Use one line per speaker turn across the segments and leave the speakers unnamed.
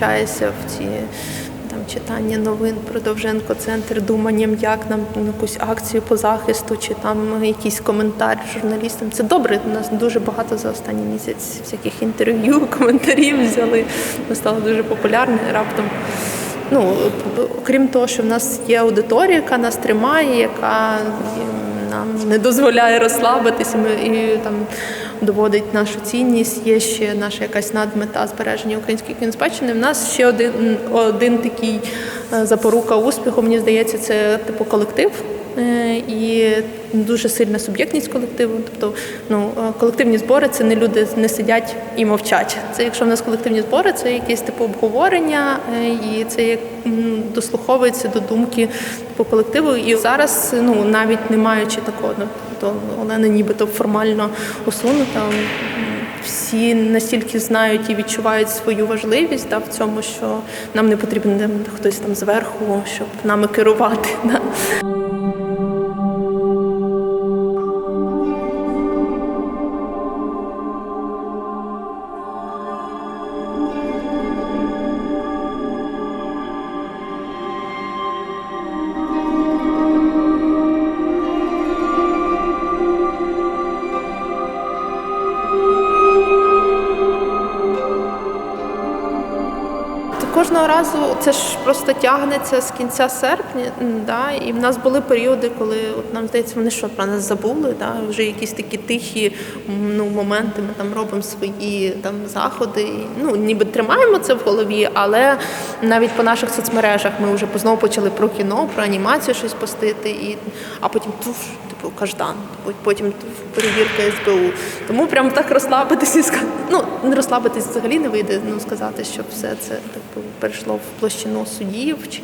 включаєшся в ці там читання новин про Довженко центр, думанням, як нам якусь акцію по захисту, чи там якийсь коментар журналістам. Це добре. У нас дуже багато за останній місяць всяких інтерв'ю, коментарів взяли. Ми стали дуже популярні раптом. Ну, окрім того, що в нас є аудиторія, яка нас тримає, яка нам не дозволяє розслабитися ми, і там доводить нашу цінність. Є ще наша якась надмета збереження української кіноспадщини. В нас ще один, один такий запорука успіху, мені здається, це типу колектив. Е, І дуже сильна суб'єктність колективу. Тобто, ну е, колективні збори це не люди не сидять і мовчать. Це якщо в нас колективні збори, це якесь типу обговорення, е, і це як дослуховується до думки по колективу. І зараз, ну навіть не маючи такого, ну, то Олена нібито формально усунута. Всі настільки знають і відчувають свою важливість да, в цьому, що нам не потрібен хтось там зверху, щоб нами керувати. Да. Кожного разу це ж просто тягнеться з кінця серпня, да, і в нас були періоди, коли от нам здається, вони що про нас забули, да, вже якісь такі тихі ну, моменти. Ми там робимо свої там заходи. Ну ніби тримаємо це в голові, але навіть по наших соцмережах ми вже знову почали про кіно, про анімацію щось постити, і а потім туф, каждан, потім перевірка СБУ. Тому прям так розслабитись і сказати. Ну не розслабитись взагалі не вийде. Ну сказати, що все це типу перейшло в площину судів чи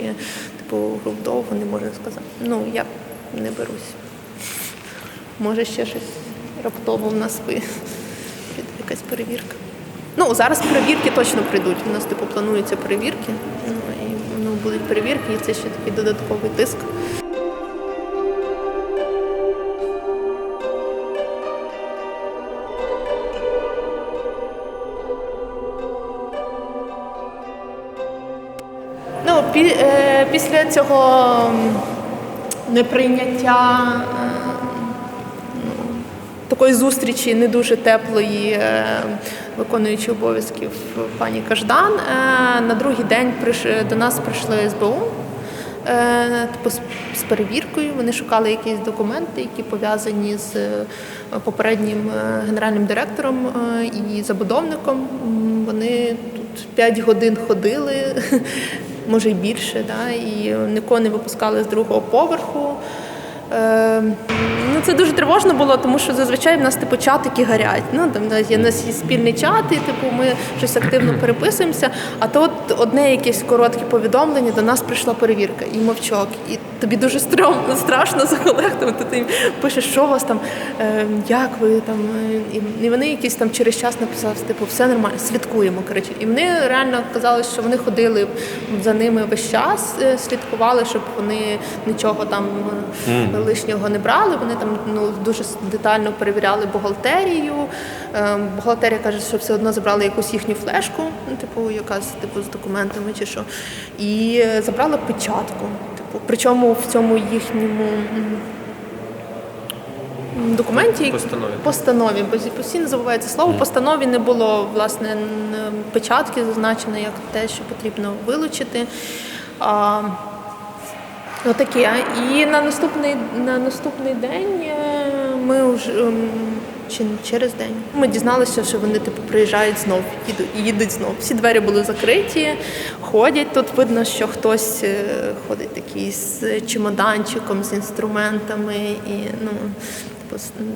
типу довго не можна сказати. Ну я не берусь. Може ще щось раптово в нас ви- якась перевірка. Ну зараз перевірки точно прийдуть. У нас типу плануються перевірки. Ну і ну, будуть перевірки, і це ще такий додатковий тиск. Після цього неприйняття е, ну, такої зустрічі не дуже теплої, е, виконуючи обов'язків пані Каждан, е, на другий день приш- до нас прийшли СБУ. е, Типу з, перевіркою вони шукали якісь документи, які пов'язані з е, попереднім е, генеральним директором е, і забудовником. Вони тут 5 годин ходили, може й більше, да, і нікого не випускали з другого поверху. Ну, це дуже тривожно було, тому що зазвичай в нас типу чатики горять. Ну, там, у нас є, нас є спільний чат, і типу, ми щось активно переписуємося. А то от одне якесь коротке повідомлення, до нас прийшла перевірка і мовчок. І тобі дуже стрьомно, страшно за колег, там, ти, ти пишеш, що у вас там, е, як ви там. е, І, і вони якісь там через час написали, типу, все нормально, слідкуємо. Коротше. І вони реально казали, що вони ходили за ними весь час, е, слідкували, щоб вони нічого там е, лишнього не брали. Вони там ну дуже детально перевіряли бухгалтерію. Е, Бухгалтерія каже, що все одно забрали якусь їхню флешку, ну, типу, яка з типу з документами чи що, і е, забрала печатку. Типу, причому в цьому їхньому. Документі
Постанові.
постанові, бо постійно забувається слово. В постанові не було власне печатки зазначено як те, що потрібно вилучити. А, Таке. І на наступний, на наступний день е, ми вже ем, чи через день ми дізналися, що вони типу приїжджають знов, їдуть, їдуть знов. Всі двері були закриті, ходять. Тут видно, що хтось е, ходить такий з чемоданчиком, з інструментами і ну.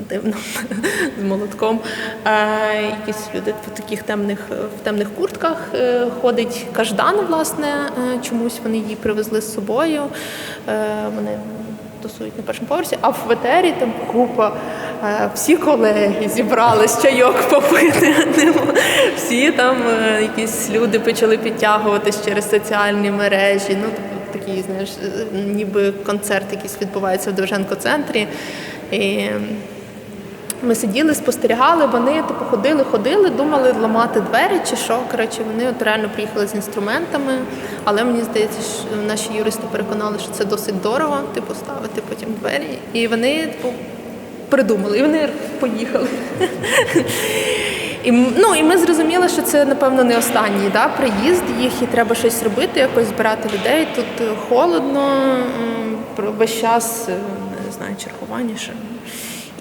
Дивно з молотком. Е, якісь люди в таких темних в темних куртках е, ходить каждан, власне, е, чомусь вони її привезли з собою. Вони тусують на першому поверсі, а в ветері там купа. Всі колеги зібрались чайок попити. Всі там якісь люди почали підтягуватись через соціальні мережі. Ну, такий, знаєш, ніби концерт якийсь відбувається в Довженко центрі. І Ми сиділи, спостерігали, вони типу ходили, ходили, думали ламати двері чи що. Коротше, вони от реально приїхали з інструментами, але мені здається, що наші юристи переконали, що це досить дорого, типу, ставити потім двері. І вони типу, придумали, і вони поїхали. І, ну, і ми зрозуміли, що це, напевно, не останній да, приїзд їх, і треба щось робити, якось збирати людей. Тут холодно, весь час, е, знаю, чергування ще.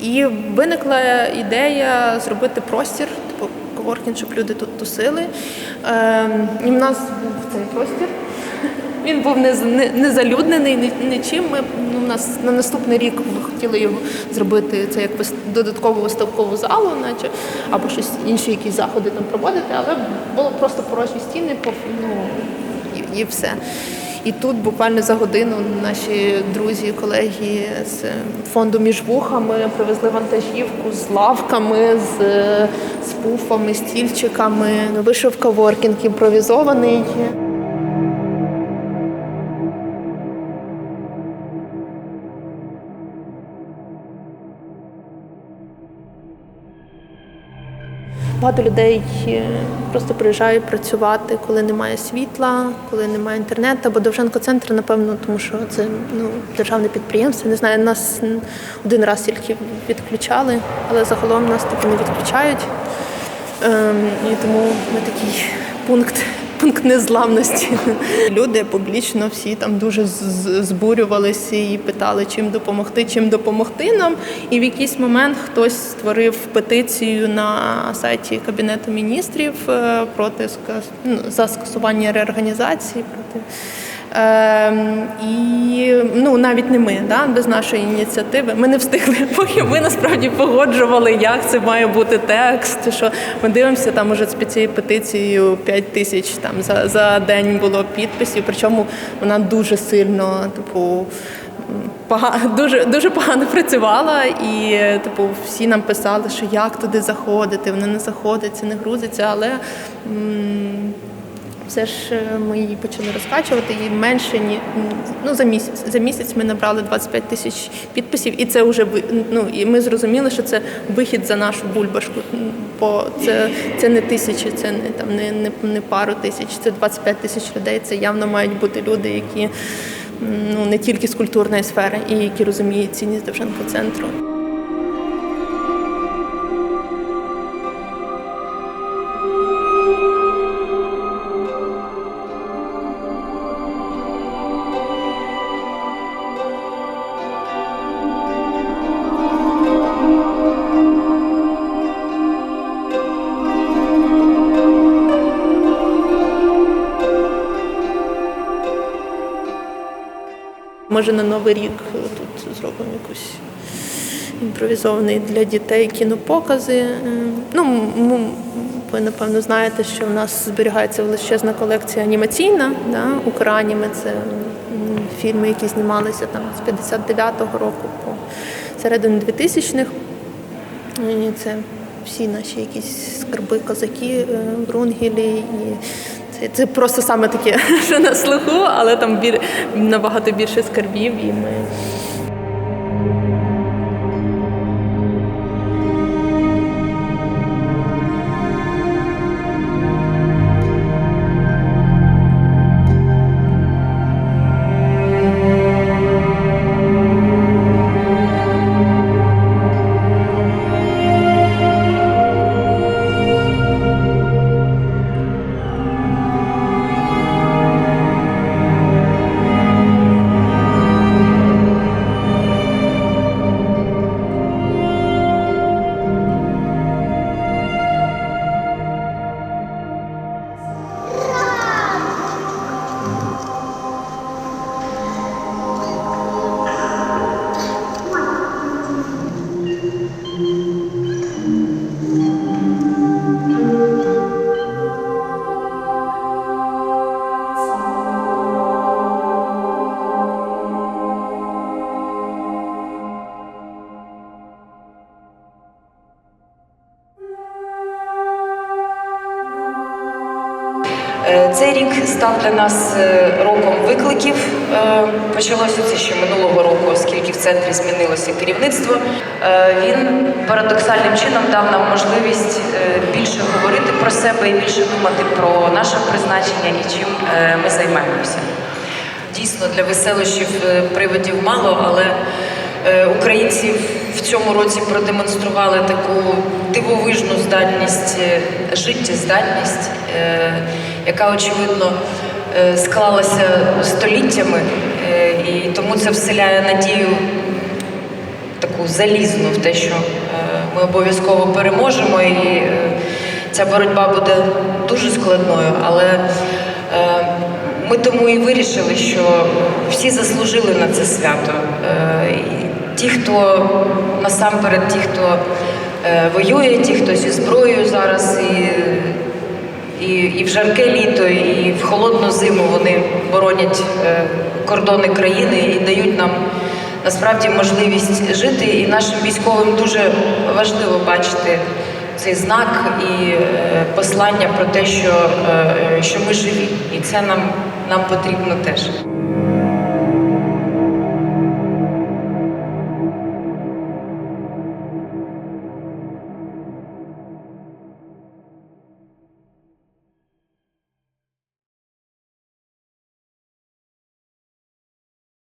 І виникла ідея зробити простір, типу коворкінг, щоб люди тут тусили. Ем, і в нас був цей простір. Він був не, не, не залюднений нічим. Ми ну, у нас на наступний рік ми хотіли його зробити це як додаткову виставкову залу, наче або щось інші якісь заходи там проводити, але було просто порожні стіни, ну, і, і все. І тут буквально за годину наші друзі, колеги з фонду між вухами привезли вантажівку з лавками, з, з пуфами, стільчиками. Вийшов каворкінг імпровізований. Багато людей е, просто приїжджають працювати, коли немає світла, коли немає інтернету. Бо Довженко центр, напевно, тому що це ну, державне підприємство. Не знаю, нас один раз тільки відключали, але загалом нас таки не відключають. Ем, і тому ми такий пункт. Пункт незламності. Люди публічно всі там дуже збурювалися і питали, чим допомогти, чим допомогти нам. І в якийсь момент хтось створив петицію на сайті Кабінету міністрів е, проти ну, за скасування реорганізації. Проти і ну навіть не ми, да, без нашої ініціативи. Ми не встигли, поки ми насправді погоджували, як це має бути текст. Що ми дивимося, там уже під цією петицією 5 тисяч там за, за день було підписів. Причому вона дуже сильно, типу. Дуже дуже погано працювала, і типу всі нам писали, що як туди заходити, воно не заходиться, не грузиться, але м, все ж е, ми її почали розкачувати і менше ні ну за місяць. За місяць ми набрали 25 тисяч підписів, і це вже ну і ми зрозуміли, що це вихід за нашу бульбашку. Бо це, це не тисячі, це не там не, не, не пару тисяч, це 25 тисяч людей. Це явно мають бути люди, які ну не тільки з культурної сфери, і які розуміють цінність Довженко центру. Може на новий рік е, тут зробимо якусь імпровізований для дітей кінопокази. Е, Ну, ви напевно знаєте, що в нас зберігається величезна колекція анімаційна, да? Украніми це фільми, які знімалися там з 59-го року по середину 2000-х. Це всі наші якісь скарби, козаки, е, Врунгелі. І це, це просто саме таке, що на слуху, але там бір, набагато більше скарбів. І ми
став для нас е, роком викликів. Е, Почалося це ще минулого року, оскільки в центрі змінилося керівництво. Е, Він парадоксальним чином дав нам можливість більше говорити про себе і більше думати про наше призначення і чим ми займаємося. Дійсно, для веселощів приводів мало, але українці в цьому році продемонстрували таку дивовижну здатність, життєздатність, яка, очевидно, е, склалася століттями, е, і тому це вселяє надію таку залізну в те, що е, ми обов'язково переможемо, і ця боротьба буде дуже складною. Але ми тому і вирішили, що всі заслужили на це свято. Ті, хто насамперед, ті, хто воює, ті, хто зі зброєю зараз, і, і, і в жарке літо, і в холодну зиму вони боронять е, кордони країни і дають нам насправді можливість жити. І нашим військовим дуже важливо бачити цей знак і е, послання про те, що, е, що ми живі, і це нам, нам потрібно теж.